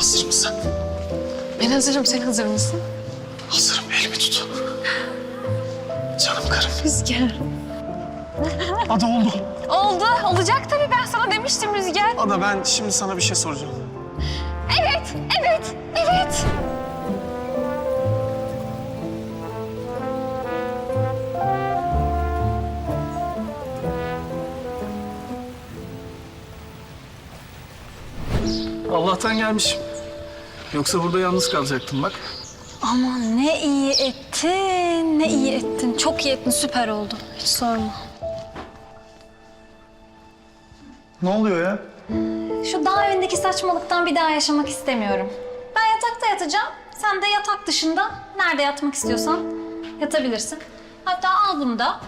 Hazır mısın? Ben hazırım. Sen hazır mısın? Hazırım. Elimi tut. Canım karım. Rüzgar. Ada oldu. Oldu. Olacak tabii. Ben sana demiştim Rüzgar. Ada ben şimdi sana bir şey soracağım. Evet, evet, evet. Allah'tan gelmişim. Yoksa burada yalnız kalacaktım bak. Aman ne iyi ettin, ne iyi ettin. Çok iyi ettin, süper oldu. Hiç sorma. Ne oluyor ya? Şu daha evindeki saçmalıktan bir daha yaşamak istemiyorum. Ben yatakta yatacağım. Sen de yatak dışında nerede yatmak istiyorsan yatabilirsin. Hatta al bunu da.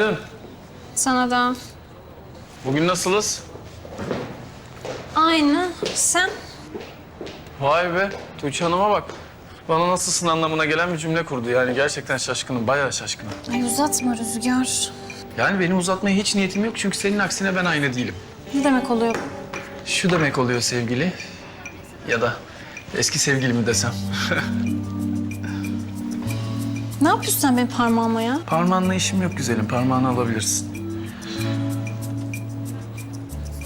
Günaydın. Sana da. Bugün nasılız? Aynı. Sen? Vay be. Tuğçe Hanım'a bak. Bana nasılsın anlamına gelen bir cümle kurdu. Yani gerçekten şaşkınım. Bayağı şaşkınım. Ay uzatma Rüzgar. Yani benim uzatmaya hiç niyetim yok. Çünkü senin aksine ben aynı değilim. Ne demek oluyor? Şu demek oluyor sevgili. Ya da eski sevgili mi desem. Ne yapıyorsun sen benim parmağıma ya? Parmağınla işim yok güzelim. Parmağını alabilirsin.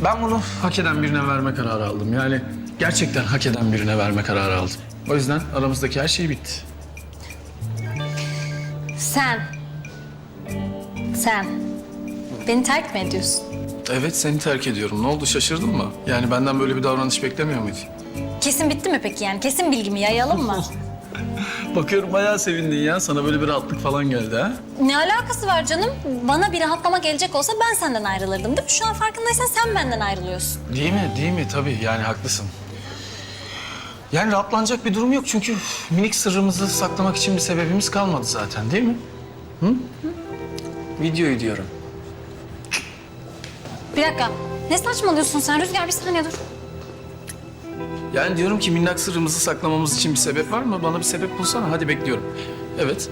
Ben bunu hak eden birine verme kararı aldım. Yani gerçekten hak eden birine verme kararı aldım. O yüzden aramızdaki her şey bitti. Sen. Sen. Beni terk mi ediyorsun? Evet seni terk ediyorum. Ne oldu şaşırdın mı? Yani benden böyle bir davranış beklemiyor muydun? Kesin bitti mi peki yani? Kesin bilgimi yayalım mı? Bakıyorum bayağı sevindin ya. Sana böyle bir rahatlık falan geldi ha. Ne alakası var canım? Bana bir rahatlama gelecek olsa ben senden ayrılırdım değil mi? Şu an farkındaysan sen benden ayrılıyorsun. Değil mi? Değil mi? Tabii yani haklısın. Yani rahatlanacak bir durum yok çünkü minik sırrımızı saklamak için bir sebebimiz kalmadı zaten değil mi? Hı? Videoyu diyorum. Bir dakika. Ne saçmalıyorsun sen Rüzgar? Bir saniye dur. Yani diyorum ki minnak sırrımızı saklamamız için bir sebep var mı? Bana bir sebep bulsana. Hadi bekliyorum. Evet.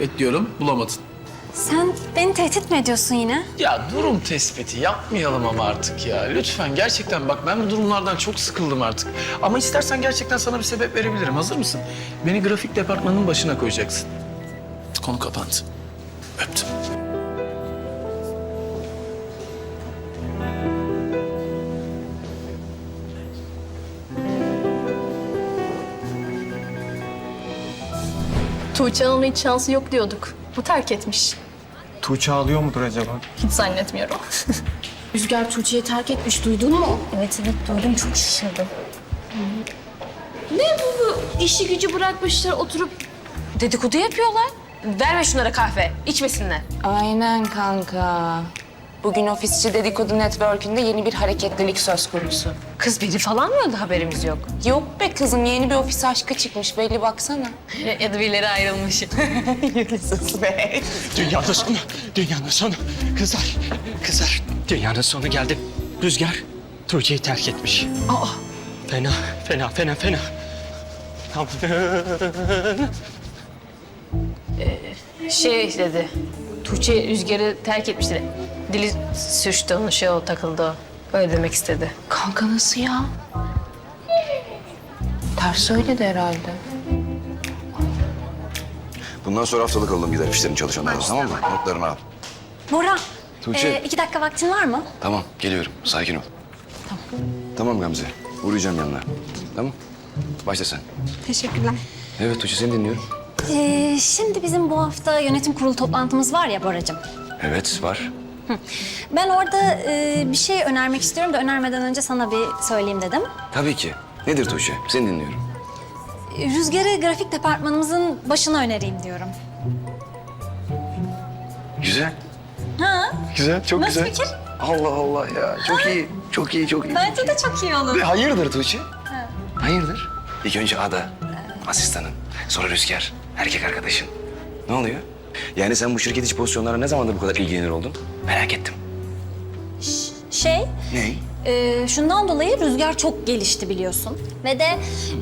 Bekliyorum. Bulamadın. Sen beni tehdit mi ediyorsun yine? Ya durum tespiti yapmayalım ama artık ya. Lütfen gerçekten bak ben bu durumlardan çok sıkıldım artık. Ama istersen gerçekten sana bir sebep verebilirim. Hazır mısın? Beni grafik departmanının başına koyacaksın. Konu kapandı. Öptüm. Tuğçe Hanım'ın hiç şansı yok diyorduk. Bu terk etmiş. Tuğçe ağlıyor mudur acaba? Hiç zannetmiyorum. Rüzgar Tuğçe'yi terk etmiş. Duydun mu? Evet evet duydum çok şaşırdım. Ne bu, bu? İşi gücü bırakmışlar oturup dedikodu yapıyorlar. Verme şunlara kahve. içmesinler. Aynen kanka. Bugün ofisçi dedikodu network'ünde yeni bir hareketlilik söz konusu. Kız biri falan mı öldü haberimiz yok. Yok be kızım yeni bir ofis aşkı çıkmış belli baksana. ya da birileri ayrılmış. Dünyanın sonu, dünyanın sonu. Kızlar, kızlar. Dünyanın sonu geldi. Rüzgar Tuğçe'yi terk etmiş. Aa. Fena, fena, fena, fena. Aman. şey dedi. Tuğçe Rüzgar'ı terk etmişti. Dili sürçtü onun şey o takıldı o. Öyle demek istedi. Kanka nasıl ya? Ters söyledi herhalde. Bundan sonra haftalık alalım gider işlerin çalışanlarına tamam mı? Notlarını al. Bora, Tuğçe. e, iki dakika vaktin var mı? Tamam geliyorum sakin ol. Tamam. Tamam Gamze uğrayacağım yanına. Tamam. Başla sen. Teşekkürler. Evet Tuğçe seni dinliyorum. Ee, şimdi bizim bu hafta yönetim kurulu toplantımız var ya Boracığım. Evet var. Ben orada e, bir şey önermek istiyorum da önermeden önce sana bir söyleyeyim dedim. Tabii ki. Nedir Tuğçe? Seni dinliyorum. Rüzgar'ı grafik departmanımızın başına önereyim diyorum. Güzel. Ha? Güzel çok Nasıl güzel. fikir? Allah Allah ya çok iyi. Çok iyi çok iyi. Bence de çok iyi olur. Ve hayırdır Tuğçe? Hayırdır? İlk önce Ada, asistanın. Sonra Rüzgar, erkek arkadaşın. Ne oluyor? Yani sen bu şirket içi pozisyonlara ne zamandır bu kadar ilgilenir oldun? Merak ettim. Şey, Ne? e, şundan dolayı Rüzgar çok gelişti biliyorsun. Ve de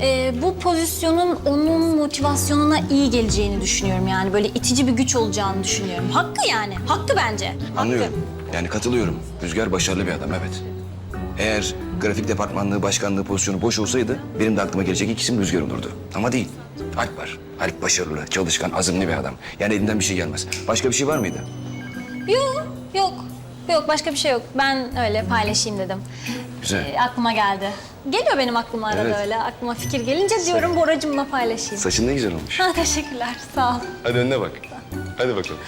e, bu pozisyonun onun motivasyonuna iyi geleceğini düşünüyorum. Yani böyle itici bir güç olacağını düşünüyorum. Hakkı yani, hakkı bence. Hakkı. Anlıyorum. Yani katılıyorum. Rüzgar başarılı bir adam evet. Eğer grafik departmanlığı başkanlığı pozisyonu boş olsaydı benim de aklıma gelecek ilk isim Rüzgar olurdu. Ama değil. Alp var. Alp başarılı, çalışkan, azimli bir adam. Yani elinden bir şey gelmez. Başka bir şey var mıydı? Yok, yok. Yok, başka bir şey yok. Ben öyle paylaşayım dedim. Güzel. E, aklıma geldi. Geliyor benim aklıma arada Evet. öyle. Aklıma fikir gelince diyorum Boracığımla paylaşayım. Saçın ne güzel olmuş. Ha, teşekkürler, sağ ol. Hadi önüne bak. Hadi bakalım.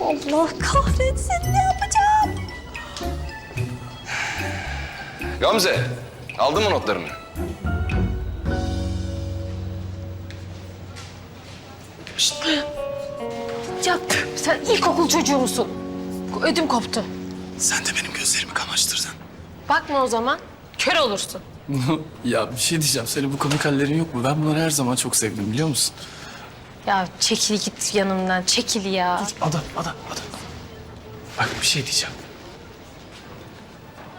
Allah kahretsin, ne yapacağım? Gamze, aldın mı notlarını? Ya sen ilkokul çocuğu musun? Ödüm koptu. Sen de benim gözlerimi kamaştırdın. Bakma o zaman. Kör olursun. ya bir şey diyeceğim. Senin bu komik hallerin yok mu? Ben bunları her zaman çok sevdim biliyor musun? Ya çekil git yanımdan. Çekil ya. Ada, Ada, Ada. Bak bir şey diyeceğim.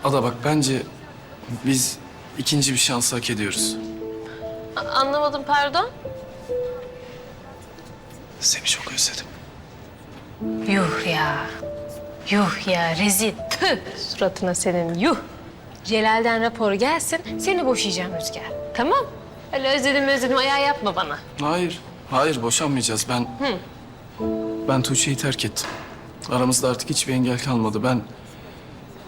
Ada bak bence biz ikinci bir şansı hak ediyoruz. A- Anlamadım pardon. Seni çok özledim. Yuh ya. Yuh ya rezil. Tüh suratına senin yuh. Celal'den rapor gelsin seni boşayacağım Rüzgar. Tamam. Öyle özledim özledim ayağı yapma bana. Hayır, hayır boşanmayacağız. Ben ben Tuğçe'yi terk ettim. Aramızda artık hiçbir engel kalmadı. Ben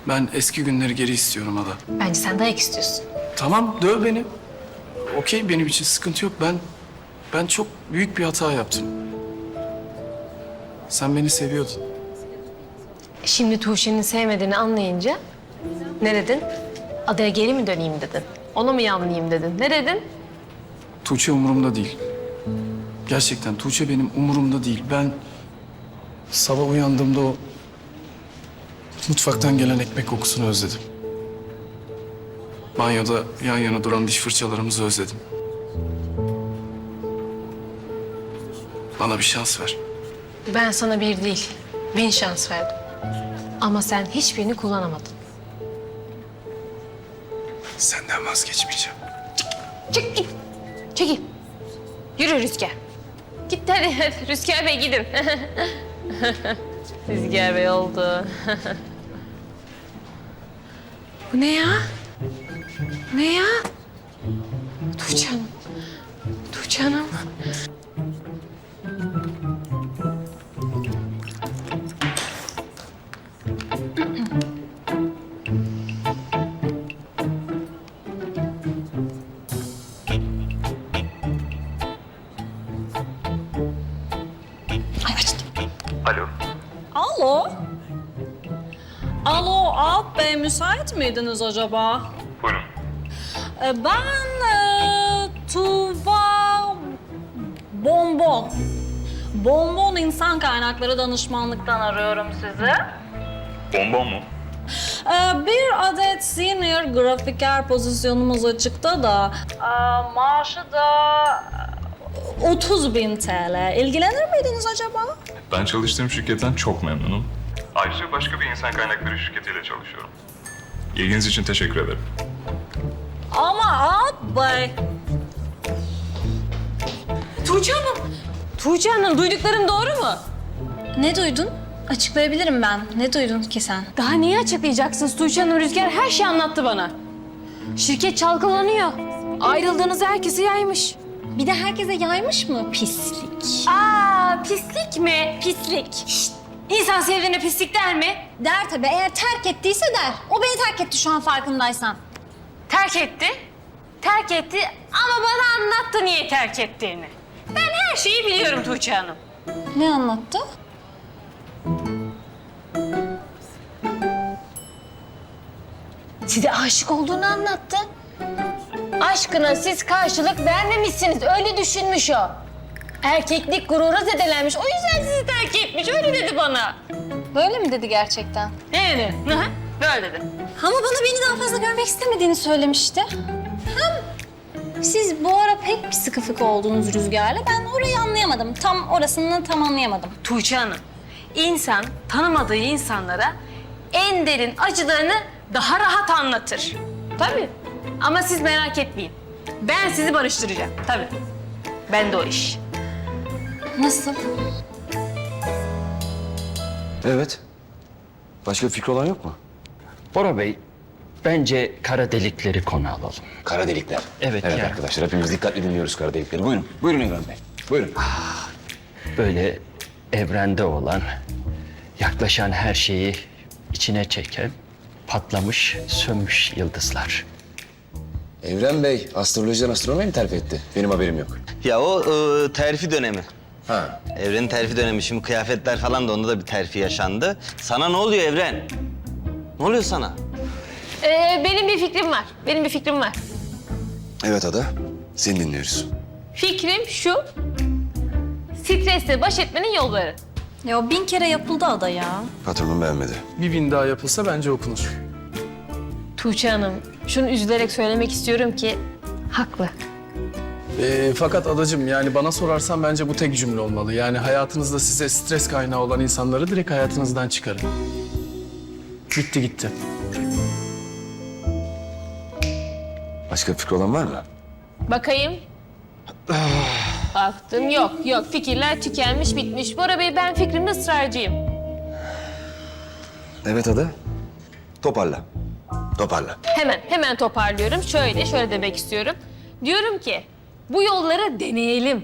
ben eski günleri geri istiyorum Ada. Bence sen dayak istiyorsun. Tamam döv beni. Okey benim için sıkıntı yok. Ben ben çok büyük bir hata yaptım. Sen beni seviyordun. Şimdi Tuğçe'nin sevmediğini anlayınca ne dedin? Adaya geri mi döneyim dedin? Onu mu yanlayayım dedin? Ne dedin? Tuğçe umurumda değil. Gerçekten Tuğçe benim umurumda değil. Ben sabah uyandığımda o mutfaktan gelen ekmek kokusunu özledim. Banyoda yan yana duran diş fırçalarımızı özledim. Bana bir şans ver. Ben sana bir değil, bin şans verdim. Ama sen hiçbirini kullanamadın. Senden vazgeçmeyeceğim. Çık git. Çekil. Yürü Rüzgar. Git hadi, hadi. Rüzgar Bey gidin. Rüzgar Bey oldu. Bu ne ya? Ne ya? Tuğçe Hanım. Tuğçe Hanım. Bey müsait miydiniz acaba? Buyurun. Ee, Ben e, Tuğba Bonbon. Bonbon İnsan Kaynakları Danışmanlıktan arıyorum sizi. Bonbon mu? Ee, bir adet senior grafiker pozisyonumuz açıkta da e, maaşı da e, 30 bin TL. İlgilenir miydiniz acaba? Ben çalıştığım şirketten çok memnunum. Ayrıca başka bir insan kaynakları şirketiyle çalışıyorum. İlginiz için teşekkür ederim. Ama Bey Tuğçe Hanım. Tuğçe Hanım duyduklarım doğru mu? Ne duydun? Açıklayabilirim ben. Ne duydun ki sen? Daha niye açıklayacaksınız? Tuğçe Hanım Rüzgar her şeyi anlattı bana. Şirket çalkalanıyor. Ayrıldığınızı herkese yaymış. Bir de herkese yaymış mı? Pislik. Aa pislik mi? Pislik. Şşt, İnsan sevdiğine pislik der mi? Der tabii. Eğer terk ettiyse der. O beni terk etti şu an farkındaysan. Terk etti. Terk etti ama bana anlattı niye terk ettiğini. Ben her şeyi biliyorum Tuğçe Hanım. Ne anlattı? Size aşık olduğunu anlattı. Aşkına siz karşılık vermemişsiniz. Öyle düşünmüş o. Erkeklik gururu zedelenmiş. O yüzden sizi terk etmiş. Öyle dedi bana. Böyle mi dedi gerçekten? Hı hı, Böyle dedi. Ama bana beni daha fazla görmek istemediğini söylemişti. Hem siz bu ara pek bir sıkı fıkı oldunuz Rüzgar'la. Ben orayı anlayamadım. Tam orasını tam anlayamadım. Tuğçe Hanım, insan tanımadığı insanlara en derin acılarını daha rahat anlatır. Tabii. Ama siz merak etmeyin. Ben sizi barıştıracağım. Tabii. Ben de o iş. Nasıl? Evet. Başka bir fikri olan yok mu? Bora Bey, bence kara delikleri konu alalım. Kara delikler. Evet, Evet ya. arkadaşlar hepimiz dikkatli dinliyoruz kara delikleri. Buyurun. Buyurun Evren Bey. Buyurun. Böyle evrende olan, yaklaşan her şeyi içine çeken, patlamış, sönmüş yıldızlar. Evren Bey astrolojiden astronomiye mi terfi etti? Benim haberim yok. Ya o e, terfi dönemi. Ha. Evrenin terfi dönemi. Şimdi kıyafetler falan da onda da bir terfi yaşandı. Sana ne oluyor Evren? Ne oluyor sana? Ee, benim bir fikrim var. Benim bir fikrim var. Evet Ada. Seni dinliyoruz. Fikrim şu. Stresle baş etmenin yolları. Ya bin kere yapıldı ada ya. Patronum beğenmedi. Bir bin daha yapılsa bence okunur. Tuğçe Hanım, şunu üzülerek söylemek istiyorum ki haklı. Ee, fakat adacığım yani bana sorarsan bence bu tek cümle olmalı. Yani hayatınızda size stres kaynağı olan insanları direkt hayatınızdan çıkarın. Bitti gitti. Başka fikri olan var mı? Bakayım. Baktım yok yok fikirler tükenmiş bitmiş. Bora Bey ben fikrimde ısrarcıyım. Evet Ada. Toparla. Toparla. Hemen hemen toparlıyorum. Şöyle şöyle demek istiyorum. Diyorum ki bu yolları deneyelim.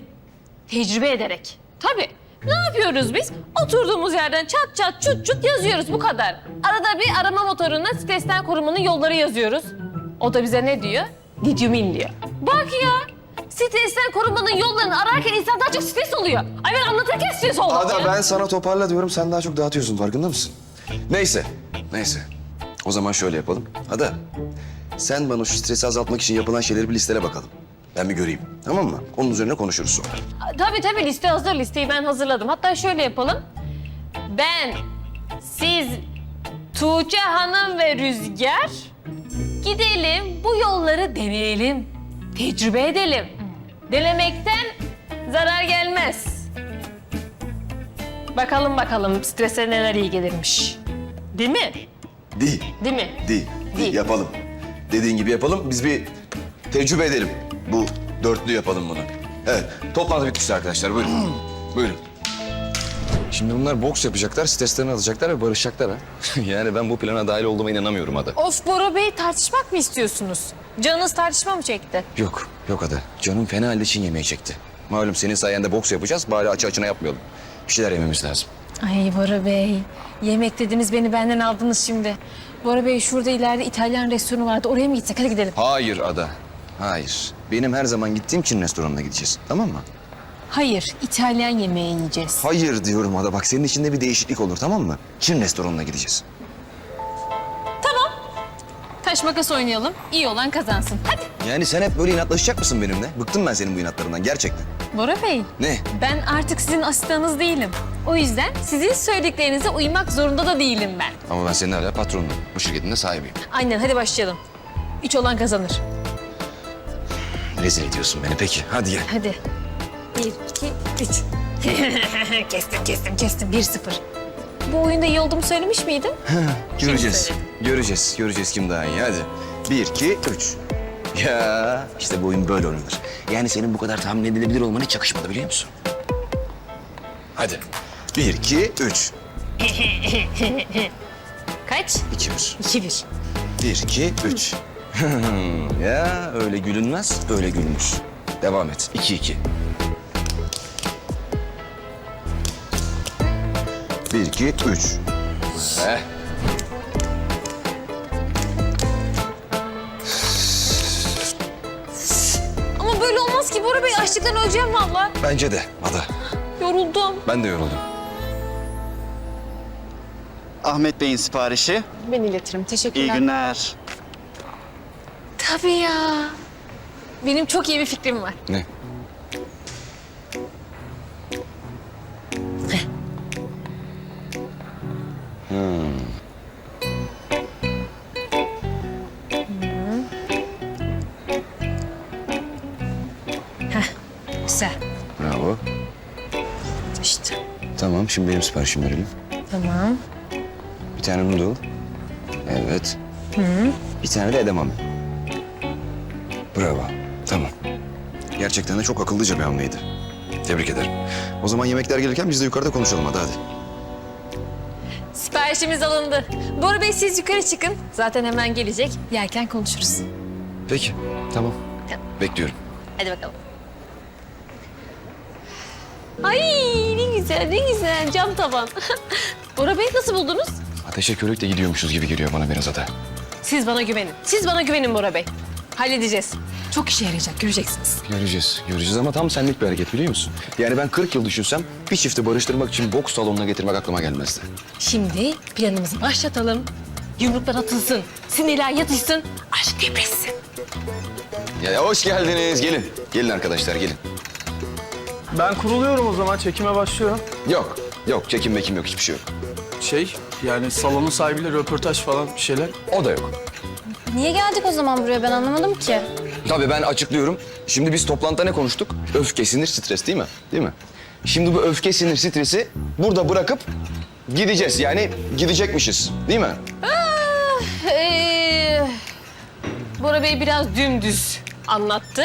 Tecrübe ederek. Tabii. Ne yapıyoruz biz? Oturduğumuz yerden çat çat çut çut yazıyoruz bu kadar. Arada bir arama motoruna stresten korumanın yolları yazıyoruz. O da bize ne diyor? Did you mean diyor. Bak ya. Stresten korumanın yollarını ararken insan daha çok stres oluyor. Ay ben anlatırken stres oldum Ada ya. ben sana toparla diyorum sen daha çok dağıtıyorsun farkında mısın? Neyse. Neyse. O zaman şöyle yapalım. Ada sen bana şu stresi azaltmak için yapılan şeyleri bir listele bakalım. Ben bir göreyim. Tamam mı? Onun üzerine konuşuruz sonra. Tabii tabii liste hazır. Listeyi ben hazırladım. Hatta şöyle yapalım. Ben, siz, Tuğçe Hanım ve Rüzgar gidelim bu yolları deneyelim. Tecrübe edelim. Denemekten zarar gelmez. Bakalım bakalım strese neler iyi gelirmiş. Değil mi? Değil. Değil mi? Değil. Değil. Yapalım. Dediğin gibi yapalım. Biz bir tecrübe edelim. Bu dörtlü yapalım bunu. Evet. Toplantı bitmişti arkadaşlar. Buyurun. Buyurun. Şimdi bunlar boks yapacaklar, streslerini alacaklar ve barışacaklar ha. yani ben bu plana dahil olduğuma inanamıyorum Ada. Of Bora Bey tartışmak mı istiyorsunuz? Canınız tartışma mı çekti? Yok, yok Ada. Canım fena halde Çin yemeği çekti. Malum senin sayende boks yapacağız. Bari açı açına yapmayalım. Bir şeyler yememiz lazım. Ay Bora Bey, yemek dediniz beni benden aldınız şimdi. Bora Bey şurada ileride İtalyan restoranı vardı. Oraya mı gitsek? Hadi gidelim. Hayır Ada. Hayır. Benim her zaman gittiğim Çin restoranına gideceğiz. Tamam mı? Hayır, İtalyan yemeği yiyeceğiz. Hayır diyorum Ada. Bak senin içinde bir değişiklik olur tamam mı? Çin restoranına gideceğiz. Taş makas oynayalım. İyi olan kazansın. Hadi. Yani sen hep böyle inatlaşacak mısın benimle? Bıktım ben senin bu inatlarından gerçekten. Bora Bey, Ne? ben artık sizin asistanınız değilim. O yüzden sizin söylediklerinize uymak zorunda da değilim ben. Ama ben senin hala patronunum. Bu şirketin de sahibiyim. Aynen, hadi başlayalım. Üç olan kazanır. Rezil ediyorsun beni. Peki hadi gel. Hadi. Bir, iki, üç. kestim, kestim, kestim. Bir sıfır. Bu oyunda iyi olduğumu söylemiş miydim? Göreceğiz. söyledi? Göreceğiz. Göreceğiz kim daha iyi. Hadi. Bir, iki, üç. Ya işte bu oyun böyle oynanır. Yani senin bu kadar tahmin edilebilir olman hiç yakışmadı biliyor musun? Hadi. Bir, iki, üç. Kaç? İki, bir. İki bir. Bir, iki, üç. Ya öyle gülünmez, böyle gülünür. Devam et. İki, iki. Bir, iki, üç. Eh. Ama böyle olmaz ki Bora Bey. Açlıktan öleceğim vallahi. Bence de Ada. Yoruldum. Ben de yoruldum. Ahmet Bey'in siparişi. Ben iletirim. Teşekkürler. İyi günler. Tabii ya. Benim çok iyi bir fikrim var. Ne? Hmm. Güzel. Bravo. İşte. Tamam, şimdi benim siparişimi verelim. Tamam. Bir tane noodle. Evet. Hı. Bir tane de edamame. Bravo. Tamam. Gerçekten de çok akıllıca bir hamleydi. Tebrik ederim. O zaman yemekler gelirken biz de yukarıda konuşalım hadi hadi. Siparişimiz alındı. Bora Bey siz yukarı çıkın. Zaten hemen gelecek. Yerken konuşuruz. Peki. Tamam. Bekliyorum. Hadi bakalım. Ay ne güzel ne güzel cam tavan. Bora Bey nasıl buldunuz? Ateşe körükle gidiyormuşuz gibi geliyor bana biraz ada. Siz bana güvenin. Siz bana güvenin Bora Bey. Halledeceğiz. Çok işe yarayacak göreceksiniz. Göreceğiz. Göreceğiz ama tam senlik bir hareket biliyor musun? Yani ben 40 yıl düşünsem bir çifti barıştırmak için boks salonuna getirmek aklıma gelmezdi. Şimdi planımızı başlatalım. Yumruklar atılsın, sinirler yatışsın, aşk depresin. Ya hoş geldiniz. Gelin. Gelin arkadaşlar gelin. Ben kuruluyorum o zaman çekime başlıyorum. Yok. Yok. Çekim mekim yok. Hiçbir şey yok. Şey yani salonun sahibiyle röportaj falan bir şeyler. O da yok. Niye geldik o zaman buraya ben anlamadım ki. Tabii ben açıklıyorum. Şimdi biz toplantıda ne konuştuk? Öfke, sinir, stres değil mi? Değil mi? Şimdi bu öfke, sinir, stresi burada bırakıp gideceğiz. Yani gidecekmişiz. Değil mi? Ee, Bora Bey biraz dümdüz anlattı.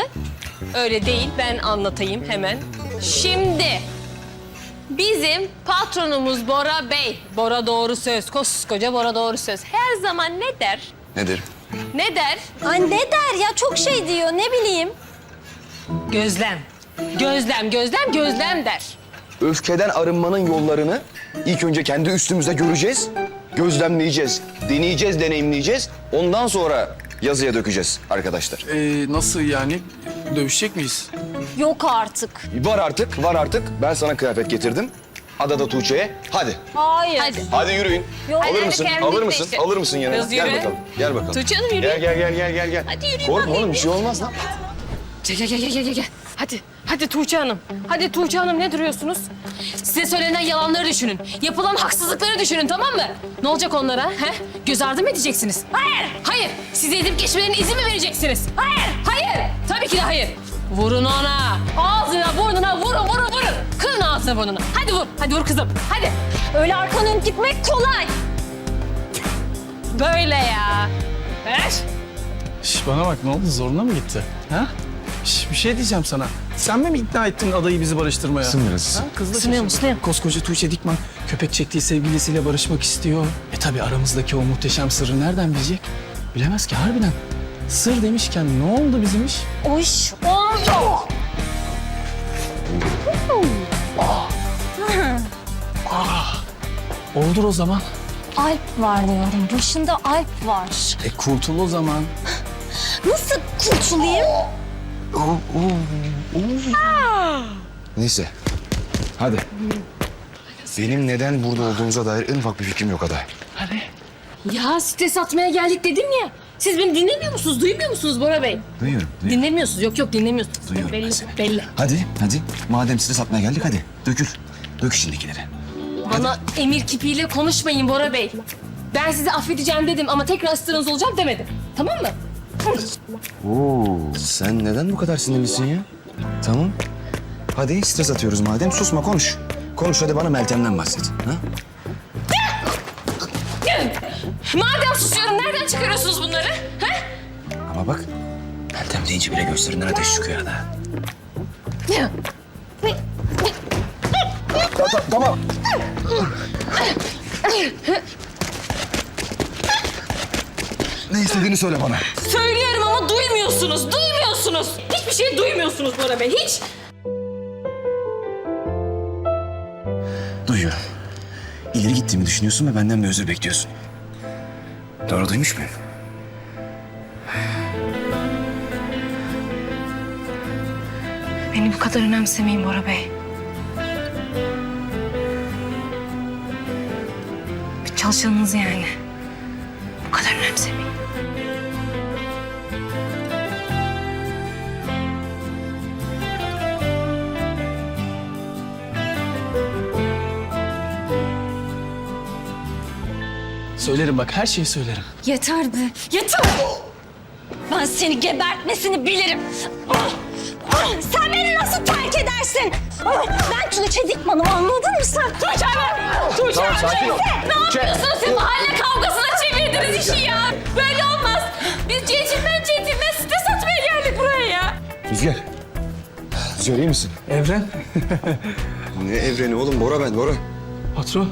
Öyle değil, ben anlatayım hemen. Şimdi bizim patronumuz Bora Bey. Bora doğru söz, koskoca Bora doğru söz. Her zaman ne der? Nedir? Ne der? Ay ne der ya çok şey diyor ne bileyim. Gözlem. Gözlem, gözlem, gözlem der. Öfkeden arınmanın yollarını ilk önce kendi üstümüzde göreceğiz. Gözlemleyeceğiz, deneyeceğiz, deneyimleyeceğiz. Ondan sonra yazıya dökeceğiz arkadaşlar. Ee, nasıl yani? Dövüşecek miyiz? Yok artık. Var artık, var artık. Ben sana kıyafet getirdim. Ada da Tuğçe'ye. Hadi. Hayır. Hadi. Hadi yürüyün. Yok. Alır Hadi, mısın? hadi, Alır kendin mısın? işte. Alır mısın yanına? Gel yürü. bakalım. Gel bakalım. Tuğçe Hanım yürü. Gel gel gel gel gel gel. Hadi yürüyün Korkma bakayım. oğlum bir şey olmaz lan. Gel gel gel gel gel gel. Hadi. Hadi Tuğçe Hanım. Hadi Tuğçe Hanım ne duruyorsunuz? Size söylenen yalanları düşünün. Yapılan haksızlıkları düşünün tamam mı? Ne olacak onlara? He? Göz ardı mı edeceksiniz? Hayır. Hayır. Size edip geçmelerine izin mi vereceksiniz? Hayır. Hayır. Tabii ki de hayır. Vurun ona. Ağzına burnuna vurun vurun vurun. Kırın ağzına burnuna. Hadi vur. Hadi vur kızım. Hadi. Öyle arkanı dönüp gitmek kolay. Böyle ya. Ver. Şş, bana bak ne oldu zoruna mı gitti? Ha? Şş, bir şey diyeceğim sana. Sen mi ikna ettin adayı bizi barıştırmaya? Isın biraz, ısın. Ha? Kız da Isınıyorum, şaşırdı. ısınıyorum. Koskoca Tuğçe Dikman köpek çektiği sevgilisiyle barışmak istiyor. E tabii aramızdaki o muhteşem sırrı nereden bilecek? Bilemez ki harbiden. Sır demişken ne oldu bizim iş? O iş oldu. Oldur o zaman. Alp var diyorum. Başında Alp var. E kurtul o zaman. Nasıl kurtulayım? Neyse. Hadi. Benim neden burada olduğumuza dair en ufak bir fikrim yok Ada. Ya stres atmaya geldik dedim ya. Siz beni dinlemiyor musunuz? Duymuyor musunuz Bora Bey? Duyuyorum, duyuyorum. Dinlemiyorsunuz. Yok yok dinlemiyorsunuz. Duyuyorum ben belli, seni. belli. Hadi, hadi. Madem stres atmaya geldik hadi. Dökül. Dök içindekileri. Bana emir kipiyle konuşmayın Bora Bey. Ben sizi affedeceğim dedim ama tekrar ısrarınız olacağım demedim. Tamam mı? Oo, sen neden bu kadar sinirlisin ya? Tamam. Hadi stres atıyoruz madem. Susma konuş. Konuş hadi bana Meltem'den bahset. Ha? Madem susuyorum nereden çıkarıyorsunuz bunları? Ha? Ama bak Meltem deyince bile gösterinden ateş çıkıyor. Ta- tamam. Ne istediğini söyle bana. Söylüyorum ama duymuyorsunuz. Duymuyorsunuz. Hiçbir şey duymuyorsunuz Bora Bey. Hiç. Duyuyorum. İleri gittiğimi düşünüyorsun ve benden bir özür bekliyorsun. Doğru duymuş muyum? Beni bu kadar önemsemeyin Bora Bey. Bir çalışanınız yani. Bu kadar önemsemeyin. Söylerim bak her şeyi söylerim. Yeter be. Yeter. Ben seni gebertmesini bilirim. Ah! Sen beni nasıl terk edersin? Ben Tuğçe Dikman'ım anladın mı sen? Tuğçe ben! Tuğçe Tamam, sakin ol. Ne yapıyorsunuz siz mahalle kavgasına çevirdiniz işi ya. Böyle olmaz. Biz centilmen centilmen site satmaya geldik buraya ya. Rüzgar. Rüzgar iyi misin? Evren. Ne evreni oğlum? Bora ben, Bora. Patron.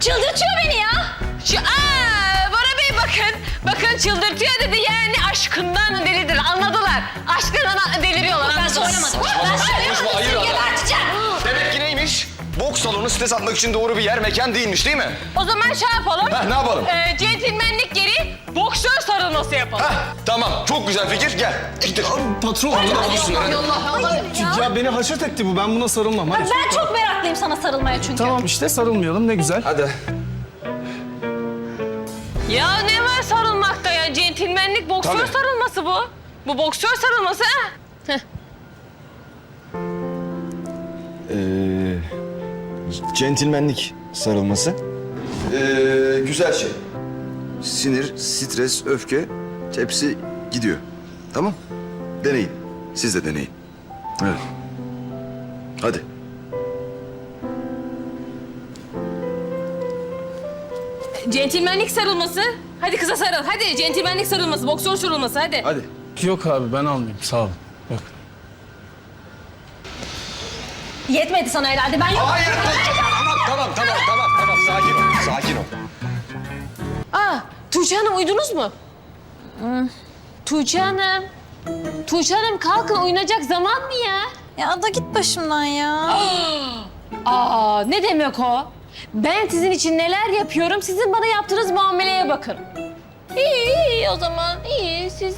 Çıldırtıyor beni ya. Şu, aa, Bora Bey bakın. Bakın çıldırtıyor dedi yani aşkından delidir anladılar. Aşkından deliriyorlar. Ben söylemadım. Ben söylemadım. hayır Sizi adam. geberteceğim. Demek ki neymiş? Boks salonu stres atmak için doğru bir yer, mekan değilmiş değil mi? O zaman şey yapalım. Heh, ne yapalım? Ee, centilmenlik geri boksör sarılması yapalım. Heh, tamam. Çok güzel fikir. Gel. Gidelim. Patron. Ya beni haşet etti bu. Ben buna sarılmam. Hadi. Ben çok meraklıyım sana sarılmaya çünkü. Tamam işte sarılmayalım ne güzel. Hadi. Ya ne var sarılmakta ya? Centilmenlik boksör Tabii. sarılması bu. Bu boksör sarılması ha. Ee, centilmenlik sarılması. Ee, güzel şey. Sinir, stres, öfke hepsi gidiyor. Tamam? Deneyin. Siz de deneyin. Evet. Hadi. Centilmenlik sarılması. Hadi kıza sarıl. Hadi centilmenlik sarılması, boksör sarılması hadi. Hadi. Yok abi ben almayayım sağ olun. Yok. Yetmedi sana herhalde ben yok. Hayır. Tamam, tamam, tamam, tamam, tamam. Sakin ol, sakin ol. Aa, Tuğçe Hanım uyudunuz mu? Tuğçe Hanım. Tuğçe Hanım kalkın uyunacak zaman mı ya? Ya da git başımdan ya. Aa, ne demek o? Ben sizin için neler yapıyorum, sizin bana yaptığınız muameleye bakın. İyi, iyi o zaman, iyi. Siz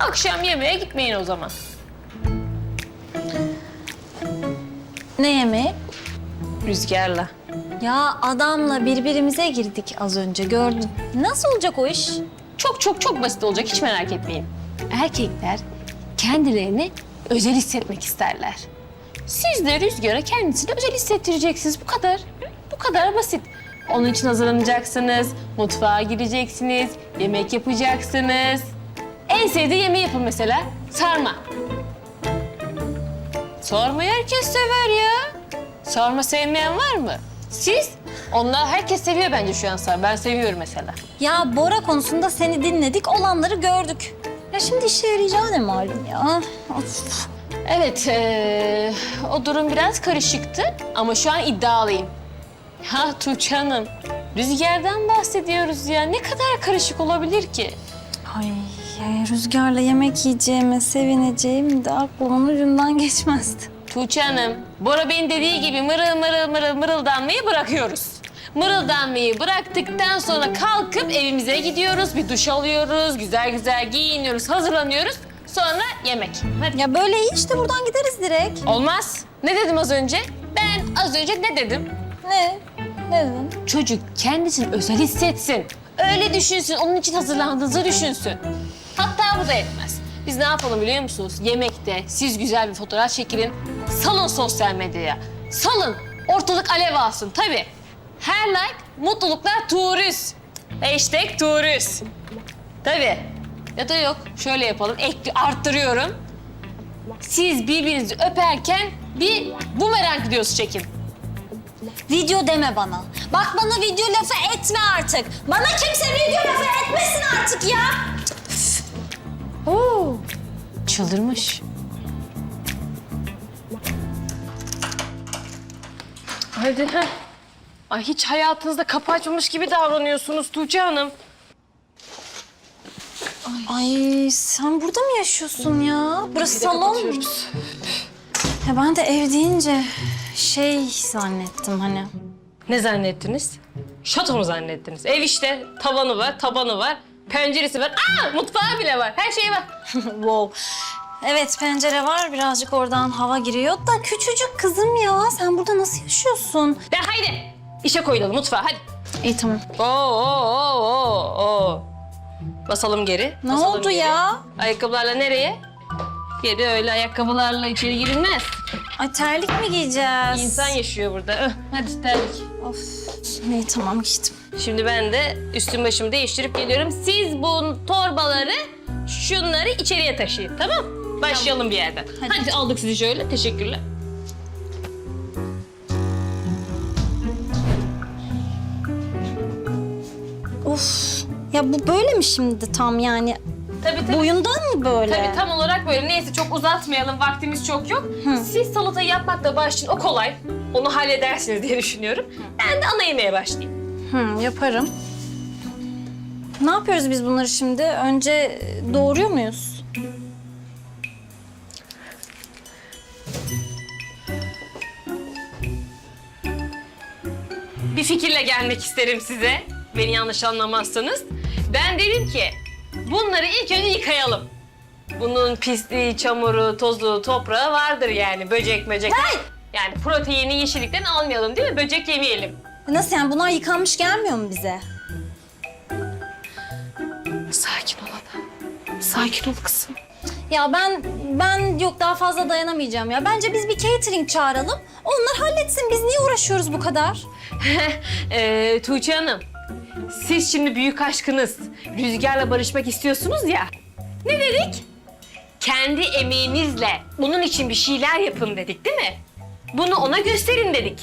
akşam yemeğe gitmeyin o zaman. Ne yemeği? Rüzgarla. Ya adamla birbirimize girdik az önce gördün. Nasıl olacak o iş? Çok çok çok basit olacak, hiç merak etmeyin. Erkekler kendilerini özel hissetmek isterler. Siz de Rüzgar'a kendisini özel hissettireceksiniz. Bu kadar. Bu kadar basit. Onun için hazırlanacaksınız, mutfağa gireceksiniz, yemek yapacaksınız. En sevdiği yemeği yapın mesela, sarma. Sarmayı herkes sever ya. Sarma sevmeyen var mı? Siz? Onlar herkes seviyor bence şu an sarma. Ben seviyorum mesela. Ya Bora konusunda seni dinledik, olanları gördük. Ya şimdi işe yarayacağı ne malum ya. Of. Evet, eee, o durum biraz karışıktı ama şu an iddialıyım. Ha Tuğçe Hanım, rüzgardan bahsediyoruz ya. Ne kadar karışık olabilir ki? Ay ya rüzgarla yemek yiyeceğime sevineceğim de aklımın ucundan geçmezdi. Tuğçe Hanım, Bora Bey'in dediği gibi mırıl mırıl mırıl mırıldanmayı bırakıyoruz. Mırıldanmayı bıraktıktan sonra kalkıp evimize gidiyoruz, bir duş alıyoruz, güzel güzel giyiniyoruz, hazırlanıyoruz. Sonra yemek. Hadi. Ya böyle iyi işte buradan gideriz direkt. Olmaz. Ne dedim az önce? Ben az önce ne dedim? Ne? Ne dedin? Çocuk kendisini özel hissetsin. Öyle düşünsün, onun için hazırlandığınızı düşünsün. Hatta bu da etmez. Biz ne yapalım biliyor musunuz? Yemekte siz güzel bir fotoğraf çekilin. Salın sosyal medyaya. Salın. Ortalık alev alsın. Tabii. Her like mutluluklar turist. Hashtag turist. Tabii. Ya da yok. Şöyle yapalım. Ekli, arttırıyorum. Siz birbirinizi öperken bir bumerang videosu çekin. Video deme bana. Bak bana video lafı etme artık. Bana kimse video lafı etmesin artık ya. Oo, çıldırmış. Hadi ha. Ay hiç hayatınızda kapı açmamış gibi davranıyorsunuz Tuğçe Hanım. Ay sen burada mı yaşıyorsun ya? Burası salon mu? Ya ben de ev deyince şey zannettim hani. Ne zannettiniz? Şato mu zannettiniz? Ev işte. Tavanı var, tabanı var, penceresi var. Aa, mutfağı bile var. Her şey var. wow. Evet pencere var birazcık oradan hava giriyor da küçücük kızım ya. Sen burada nasıl yaşıyorsun? De haydi. İşe koyulalım mutfağa hadi. İyi tamam. Oo, oo, oo, oo. Basalım geri. Ne basalım oldu geri. ya? Ayakkabılarla nereye? Geri öyle ayakkabılarla içeri girilmez. Ay terlik mi giyeceğiz? İnsan yaşıyor burada. Öh, hadi terlik. Of. İyi tamam gittim. Şimdi ben de üstüm başımı değiştirip geliyorum. Siz bu torbaları, şunları içeriye taşıyın tamam? Başlayalım bir yerden. Hadi. aldık sizi şöyle. Teşekkürler. Of. Ya bu böyle mi şimdi tam yani? Tabii tabii. Boyundan mı böyle? Tabii tam olarak böyle. Neyse çok uzatmayalım. Vaktimiz çok yok. Siz salatayı yapmakla başlayın. O kolay. Onu halledersiniz diye düşünüyorum. Ben de ana yemeğe başlayayım. Hı, yaparım. Ne yapıyoruz biz bunları şimdi? Önce doğuruyor muyuz? Bir fikirle gelmek isterim size. Beni yanlış anlamazsanız. Ben derim ki bunları ilk önce yıkayalım. Bunun pisliği, çamuru, tozu, toprağı vardır yani. Böcek, böcek. Yani proteini yeşillikten almayalım değil mi? Böcek yemeyelim. Nasıl yani? Bunlar yıkanmış gelmiyor mu bize? Sakin ol adam. Sakin ol kızım. Ya ben ben yok daha fazla dayanamayacağım ya. Bence biz bir catering çağıralım. Onlar halletsin. Biz niye uğraşıyoruz bu kadar? Ee, Tuğçe Hanım, siz şimdi büyük aşkınız Rüzgar'la barışmak istiyorsunuz ya. Ne dedik? Kendi emeğinizle bunun için bir şeyler yapın dedik değil mi? Bunu ona gösterin dedik.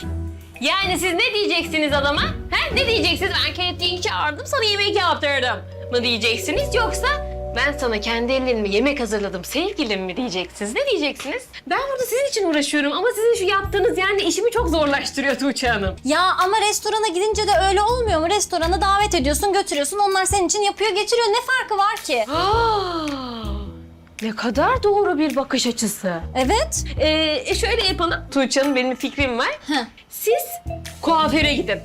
Yani siz ne diyeceksiniz adama? He? Ne diyeceksiniz? Ben catering çağırdım, sana yemek yaptırdım mı diyeceksiniz? Yoksa ben sana kendi ellerimle yemek hazırladım sevgilim mi diyeceksiniz? Ne diyeceksiniz? Ben burada sizin için uğraşıyorum ama sizin şu yaptığınız yani işimi çok zorlaştırıyor Tuğçe Hanım. Ya ama restorana gidince de öyle olmuyor mu? Restorana davet ediyorsun, götürüyorsun. Onlar senin için yapıyor, getiriyor. Ne farkı var ki? Aa, ne kadar doğru bir bakış açısı. Evet. Ee, şöyle yapalım. Tuğçe Hanım benim fikrim var. Heh. Siz kuaföre gidin.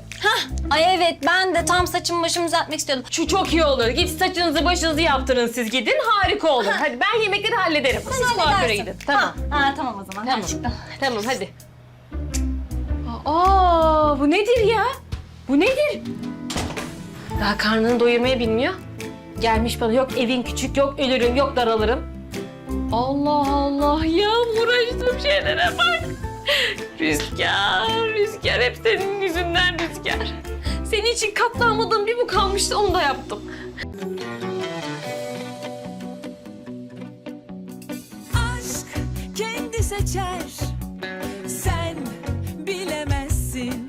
Ay evet ben de tam saçımı başımı düzeltmek istiyordum. Şu çok iyi olur. Git saçınızı başınızı yaptırın siz gidin. Harika olur. Hadi ben yemekleri hallederim. siz kuaföre gidin. Tamam. Ha, ha, tamam o zaman. Tamam. Gerçekten. Tamam hadi. Aa, bu nedir ya? Bu nedir? Daha karnını doyurmayı bilmiyor. Gelmiş bana yok evin küçük, yok ölürüm, yok daralırım. Allah Allah ya uğraştığım şeylere bak. Rüzgar, Rüzgar hep senin yüzünden Rüzgar. Senin için katlanmadığım bir bu kalmıştı onu da yaptım. Aşk kendi seçer. Sen bilemezsin.